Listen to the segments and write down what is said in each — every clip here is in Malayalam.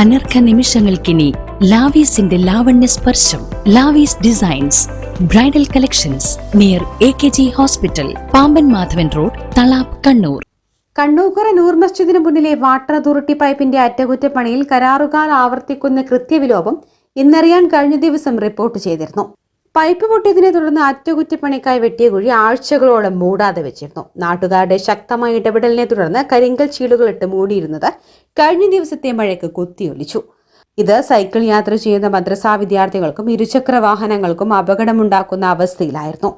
അനർഘ നിമിഷങ്ങൾക്കിനി ലാവീസിന്റെ ലാവണ്യ സ്പർശം Lavees designs bridal collections near A K G hospital Pamban Madhavan road Thalap Kannur. Kannukkara Noor മസ്ജിദിന് മുന്നിലെ വാട്ടർ അതോറിറ്റി പൈപ്പിന്റെ അറ്റകുറ്റപ്പണിയിൽ കരാറുകാർ ആവർത്തിക്കുന്ന കൃത്യവിലോപം ഇന്നറിയാൻ കഴിഞ്ഞ ദിവസം റിപ്പോർട്ട് ചെയ്തിരുന്നു. പൈപ്പ് പൊട്ടിയതിനെ തുടർന്ന് അറ്റകുറ്റപ്പണിക്കായി വെട്ടിയ കുഴി ആഴ്ചകളോളം മൂടാതെ വെച്ചിരുന്നു. നാട്ടുകാരുടെ ശക്തമായ ഇടപെടലിനെ തുടർന്ന് കരിങ്കൽ ചീളുകളിട്ട് മൂടിയിരുന്നത് കഴിഞ്ഞ ദിവസത്തെ മഴയ്ക്ക് കുത്തിയൊലിച്ചു. ഇത് സൈക്കിൾ യാത്ര ചെയ്യുന്ന മദ്രസാ വിദ്യാർത്ഥികൾക്കും ഇരുചക്ര വാഹനങ്ങൾക്കും അപകടമുണ്ടാക്കുന്ന അവസ്ഥയിലായിരുന്നു.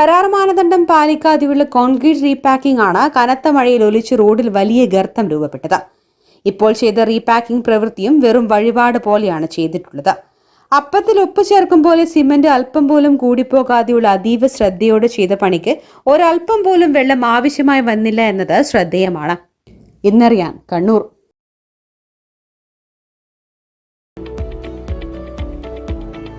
കരാർ മാനദണ്ഡം പാലിക്കാതെയുള്ള കോൺക്രീറ്റ് റീപാക്കിംഗ് ആണ് കനത്ത മഴയിൽ ഒലിച്ച് റോഡിൽ വലിയ ഗർത്തം രൂപപ്പെട്ടത്. ഇപ്പോൾ ചെയ്ത റീപാക്കിംഗ് പ്രവൃത്തിയും വെറും വഴിപാട് പോലെയാണ് ചെയ്തിട്ടുള്ളത്. അപ്പത്തിൽ ഉപ്പ് ചേർക്കും പോലെ സിമന്റ് അല്പം പോലും കൂടിപ്പോകാതെയുള്ള അതീവ ശ്രദ്ധയോടെ ചെയ്ത പണിക്ക് ഒരല്പം പോലും വെള്ളം ആവശ്യമായി വന്നില്ല എന്നത് ശ്രദ്ധേയമാണ്. ഇന്നറിയാൻ കണ്ണൂർ